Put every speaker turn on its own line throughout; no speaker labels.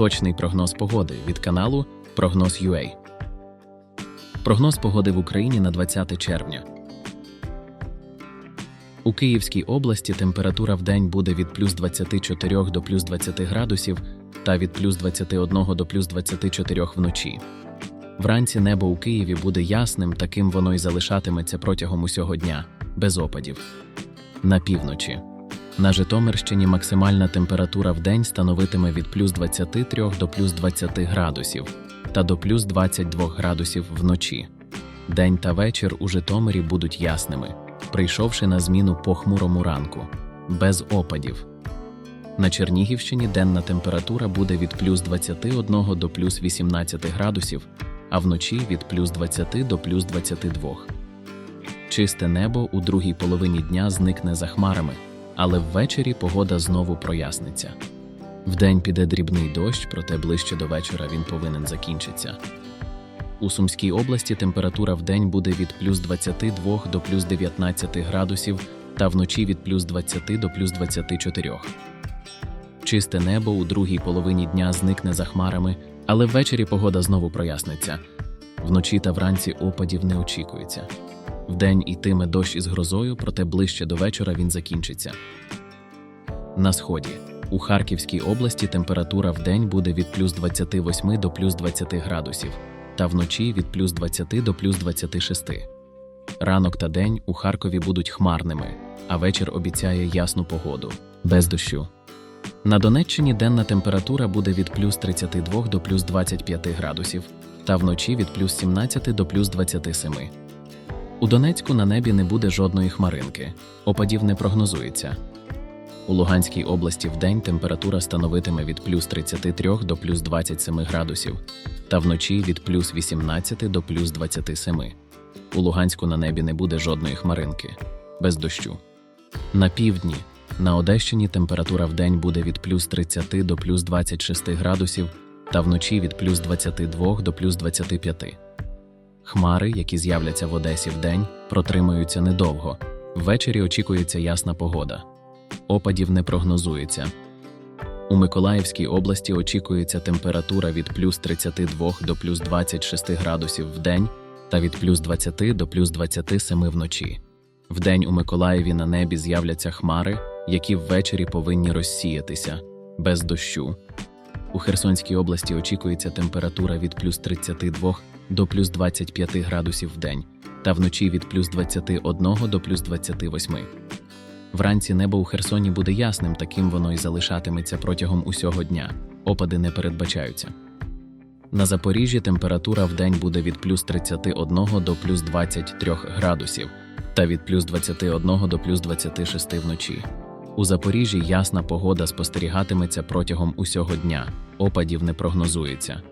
Точний прогноз погоди від каналу Прогноз UA. Прогноз погоди в Україні на 20 червня. У Київській області температура в день буде від плюс 24 до плюс 20 градусів та від плюс 21 до плюс 24 вночі. Вранці небо у Києві буде ясним, таким воно й залишатиметься протягом усього дня, без опадів. На півночі. На Житомирщині максимальна температура в день становитиме від плюс 23 до плюс 20 градусів та до плюс 22 градусів вночі. День та вечір у Житомирі будуть ясними, прийшовши на зміну похмурому ранку, без опадів. На Чернігівщині денна температура буде від плюс 21 до плюс 18 градусів, а вночі від плюс 20 до плюс 22. Чисте небо у другій половині дня зникне за хмарами, але ввечері погода знову проясниться. Вдень піде дрібний дощ, проте ближче до вечора він повинен закінчитися. У Сумській області температура вдень буде від плюс 22 до плюс 19 градусів та вночі від плюс 20 до плюс 24. Чисте небо у другій половині дня зникне за хмарами, але ввечері погода знову проясниться. Вночі та вранці опадів не очікується. Вдень йтиме дощ із грозою, проте ближче до вечора він закінчиться. На сході. У Харківській області температура вдень буде від плюс 28 до плюс 20 градусів, та вночі від плюс 20 до плюс 26. Ранок та день у Харкові будуть хмарними, а вечір обіцяє ясну погоду, без дощу. На Донеччині денна температура буде від плюс 32 до плюс 25 градусів, та вночі від плюс 17 до плюс 27. У Донецьку на небі не буде жодної хмаринки, опадів не прогнозується. У Луганській області вдень температура становитиме від плюс 33 до плюс 27 градусів, та вночі від плюс 18 до плюс 27. У Луганську на небі не буде жодної хмаринки, без дощу. На півдні, на Одещині температура вдень буде від плюс 30 до плюс 26 градусів, та вночі від плюс 22 до плюс 25. Хмари, які з'являться в Одесі вдень, протримаються недовго. Ввечері очікується ясна погода. Опадів не прогнозується. У Миколаївській області очікується температура від плюс 32 до плюс 26 градусів в день та від плюс 20 до плюс 27 вночі. Вдень у Миколаєві на небі з'являться хмари, які ввечері повинні розсіятися без дощу. У Херсонській області очікується температура від плюс 32 до плюс 25 градусів в день та вночі від плюс 21 до плюс 28. Вранці небо у Херсоні буде ясним, таким воно й залишатиметься протягом усього дня. Опади не передбачаються. На Запоріжжі температура в день буде від плюс 31 до плюс 23 градусів та від плюс 21 до плюс 26 вночі. У Запоріжжі ясна погода спостерігатиметься протягом усього дня, опадів не прогнозується.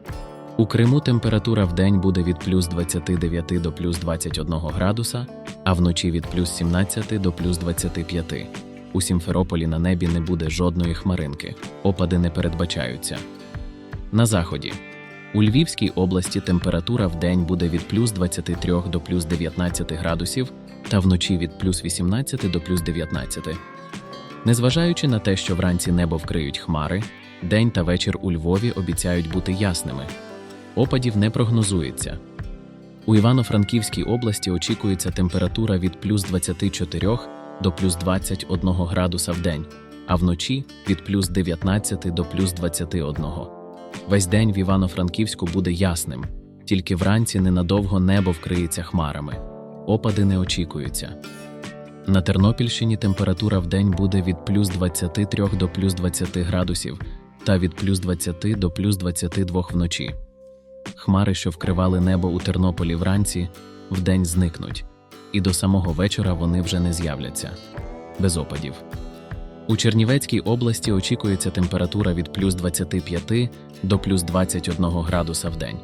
У Криму температура в день буде від плюс 29 до плюс 21 градуса, а вночі від плюс 17 до плюс 25. У Сімферополі на небі не буде жодної хмаринки, опади не передбачаються. На заході. У Львівській області температура в день буде від плюс 23 до плюс 19 градусів та вночі від плюс 18 до плюс 19. Незважаючи на те, що вранці небо вкриють хмари, день та вечір у Львові обіцяють бути ясними. Опадів не прогнозується. У Івано-Франківській області очікується температура від плюс 24 до плюс 21 градуса в день, а вночі від плюс 19 до плюс 21. Весь день в Івано-Франківську буде ясним, тільки вранці ненадовго небо вкриється хмарами. Опади не очікуються. На Тернопільщині температура в день буде від плюс 23 до плюс 20 градусів та від плюс 20 до плюс 22 вночі. Хмари, що вкривали небо у Тернополі вранці, вдень зникнуть, і до самого вечора вони вже не з'являться без опадів. У Чернівецькій області очікується температура від плюс 25 до плюс 21 градуса в день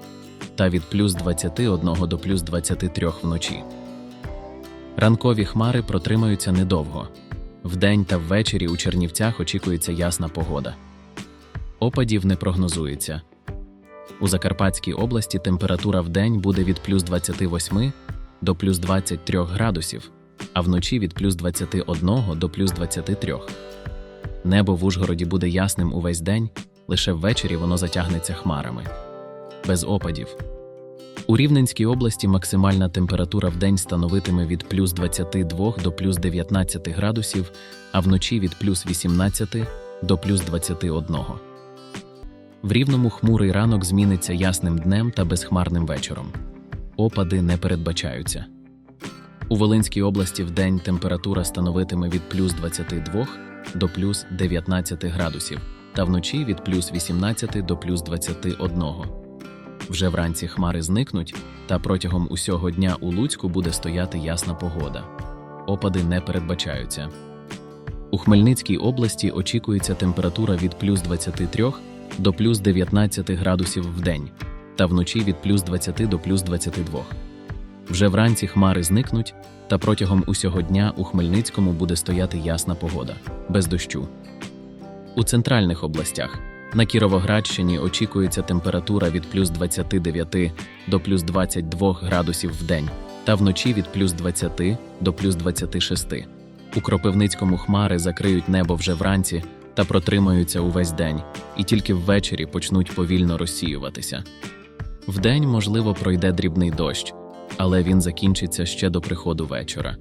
та від плюс 21 до плюс 23 вночі. Ранкові хмари протримаються недовго. Вдень та ввечері у Чернівцях очікується ясна погода. Опадів не прогнозується. У Закарпатській області температура вдень буде від плюс 28 до плюс 23 градусів, а вночі від плюс 21 до плюс 23. Небо в Ужгороді буде ясним увесь день, лише ввечері воно затягнеться хмарами. Без опадів. У Рівненській області максимальна температура в день становитиме від плюс 22 до плюс 19 градусів, а вночі від плюс 18 до плюс 21. В рівному хмурий ранок зміниться ясним днем та безхмарним вечором. Опади не передбачаються. У Волинській області в день температура становитиме від плюс 22 до плюс 19 градусів, та вночі від плюс 18 до плюс 21. Вже вранці хмари зникнуть, та протягом усього дня у Луцьку буде стояти ясна погода. Опади не передбачаються. У Хмельницькій області очікується температура від плюс 23 до плюс 19 градусів в день, та вночі від плюс 20 до плюс 22. Вже вранці хмари зникнуть, та протягом усього дня у Хмельницькому буде стояти ясна погода, без дощу. У центральних областях на Кіровоградщині очікується температура від плюс 29 до плюс 22 градусів в день, та вночі від плюс 20 до плюс 26. У Кропивницькому хмари закриють небо вже вранці та протримаються увесь день, і тільки ввечері почнуть повільно розсіюватися. Вдень, можливо, пройде дрібний дощ, але він закінчиться ще до приходу вечора.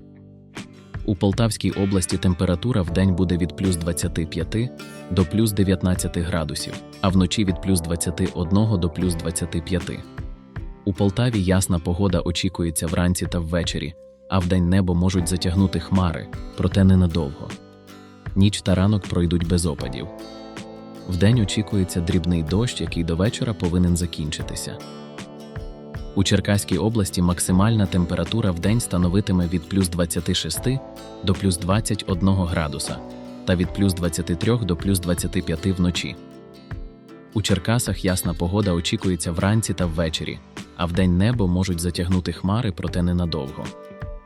У Полтавській області температура вдень буде від плюс 25 до плюс 19 градусів, а вночі від плюс 21 до плюс 25. У Полтаві ясна погода очікується вранці та ввечері, а вдень небо можуть затягнути хмари, проте ненадовго. Ніч та ранок пройдуть без опадів. Вдень очікується дрібний дощ, який до вечора повинен закінчитися. У Черкаській області максимальна температура в день становитиме від плюс 26 до плюс 21 градуса та від плюс 23 до плюс 25 вночі. У Черкасах ясна погода очікується вранці та ввечері, а вдень небо можуть затягнути хмари, проте ненадовго.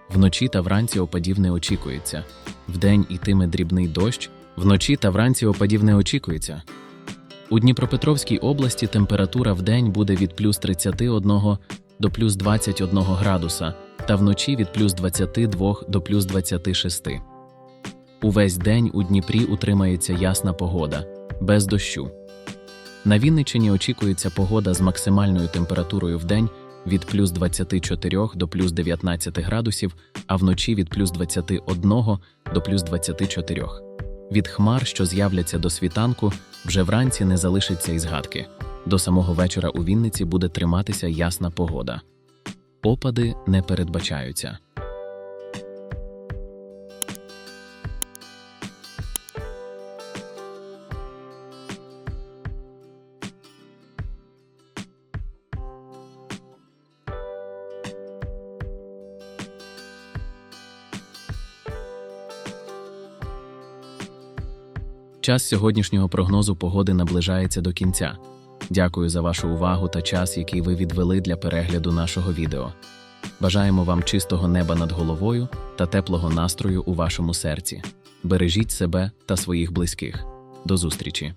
Вночі та вранці опадів не очікується. Вдень ітиме дрібний дощ, вночі та вранці опадів не очікується. У Дніпропетровській області температура в день буде від плюс 31 до плюс 21 градуса та вночі від плюс 22 до плюс 26. Увесь день у Дніпрі утримається ясна погода, без дощу. На Вінниччині очікується погода з максимальною температурою в день від плюс 24 до плюс 19 градусів, а вночі від плюс 21 до плюс 24. Від хмар, що з'являться до світанку, вже вранці не залишиться і згадки. До самого вечора у Вінниці буде триматися ясна погода. Опади не передбачаються. Час сьогоднішнього прогнозу погоди наближається до кінця. Дякую за вашу увагу та час, який ви відвели для перегляду нашого відео. Бажаємо вам чистого неба над головою та теплого настрою у вашому серці. Бережіть себе та своїх близьких. До зустрічі!